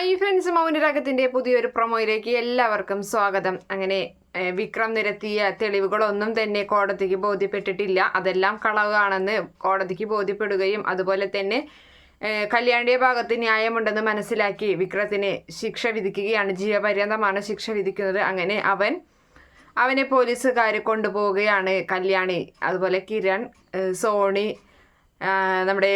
Hi friends മൗനരാഗത്തിന്റെ പുതിയൊരു പ്രൊമോയിലേക്ക് എല്ലാവർക്കും സ്വാഗതം. അങ്ങനെ വിക്രം നിരത്തിയ തെളിവുകളൊന്നും തന്നെ കോടതിക്ക് ബോധ്യപ്പെട്ടിട്ടില്ല. അതെല്ലാം കളവാണെന്ന് കോടതിക്ക് ബോധ്യപ്പെടുകയും അതുപോലെ തന്നെ കല്യാണിയുടെ ഭാഗത്ത് ന്യായമുണ്ടെന്ന് മനസ്സിലാക്കി വിക്രത്തിന് ശിക്ഷ വിധിക്കുകയാണ് ജീവപര്യന്തമാണ് ശിക്ഷ വിധിക്കുന്നത്. അങ്ങനെ അവൻ അവനെ പോലീസുകാർ കൊണ്ടുപോവുകയാണ് കല്യാണി അതുപോലെ കിരൺ സോണി നമ്മുടെ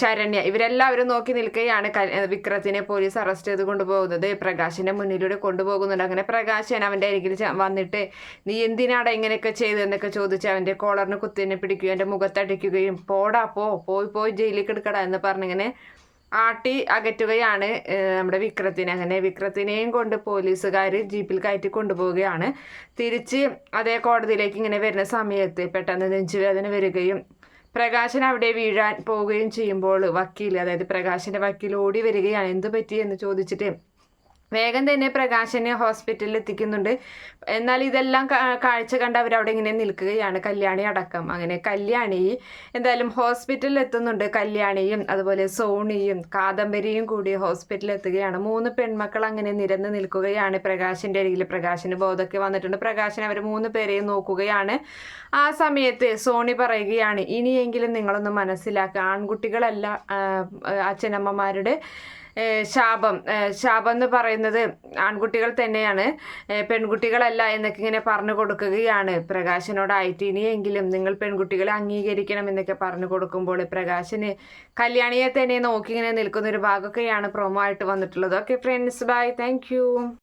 ശരണ്യ ഇവരെല്ലാവരും നോക്കി നിൽക്കുകയാണ് വിക്രത്തിനെ പോലീസ് അറസ്റ്റ് ചെയ്ത് കൊണ്ടുപോകുന്നത്. പ്രകാശിന്റെ മുന്നിലൂടെ കൊണ്ടുപോകുന്നുണ്ട്. അങ്ങനെ പ്രകാശൻ അവന്റെ അരികിൽ വന്നിട്ട് നീ എന്തിനാടാ ഇങ്ങനെയൊക്കെ ചെയ്തതെന്നൊക്കെ ചോദിച്ച് അവന്റെ കോളറിന് കുത്തിനെ പിടിക്കുകയും എന്റെ മുഖത്തടിക്കുകയും പോടാ പോ പോയി പോയി ജയിലിലേക്ക് എടുക്കടാ എന്ന് പറഞ്ഞിങ്ങനെ ആട്ടി അകറ്റുകയാണ് നമ്മുടെ വിക്രത്തിനെ. അങ്ങനെ വിക്രത്തിനെയും കൊണ്ട് പോലീസുകാർ ജീപ്പിൽ കയറ്റി കൊണ്ടുപോവുകയാണ്. തിരിച്ച് അതേ കോടതിയിലേക്ക് ഇങ്ങനെ വരുന്ന സമയത്ത് പെട്ടെന്ന് നെഞ്ചുവേദന വരികയും പ്രകാശൻ അവിടെ വീഴാൻ പോവുകയും ചെയ്യുമ്പോൾ വക്കീൽ അതായത് പ്രകാശന്റെ വക്കീൽ ഓടി വരികയാണ്. എന്തു പറ്റി എന്ന് ചോദിച്ചിട്ട് വേഗം തന്നെ പ്രകാശനെ ഹോസ്പിറ്റലിൽ എത്തിക്കുന്നുണ്ട്. എന്നാൽ ഇതെല്ലാം കാഴ്ച കണ്ട് അവിടെ ഇങ്ങനെ നിൽക്കുകയാണ് കല്യാണി അടക്കം. അങ്ങനെ കല്യാണി എന്തായാലും ഹോസ്പിറ്റലിൽ എത്തുന്നുണ്ട്. കല്യാണിയും അതുപോലെ സോണിയും കാദംബരിയും കൂടി ഹോസ്പിറ്റലിൽ എത്തുകയാണ്. മൂന്ന് പെൺമക്കൾ അങ്ങനെ നിരന്ന് നിൽക്കുകയാണ്. പ്രകാശിന്റെ അരികിൽ പ്രകാശിന് ബോധമൊക്കെ വന്നിട്ടുണ്ട്. പ്രകാശൻ അവർ മൂന്ന് പേരെയും നോക്കുകയാണ്. ആ സമയത്ത് സോണി പറയുകയാണ് ഇനിയെങ്കിലും നിങ്ങളൊന്ന് മനസ്സിലാക്കുക ആൺകുട്ടികളല്ല അച്ഛനമ്മമാരുടെ ശാപം. ശാപം എന്ന് പറയുന്നത് ആൺകുട്ടികൾ തന്നെയാണ്. പെൺകുട്ടികളല്ല എന്നൊക്കെ ഇങ്ങനെ പറഞ്ഞു കൊടുക്കുകയാണ് പ്രകാശനോടായിട്ട് ഇനിയെങ്കിലും നിങ്ങൾ പെൺകുട്ടികളെ അംഗീകരിക്കണം എന്നൊക്കെ പറഞ്ഞു കൊടുക്കുമ്പോൾ പ്രകാശന് കല്യാണിയെ തന്നെ നോക്കി ഇങ്ങനെ നിൽക്കുന്ന ഒരു ഭാഗമൊക്കെയാണ് പ്രൊമോ ആയിട്ട് വന്നിട്ടുള്ളത്. Okay friends bye thank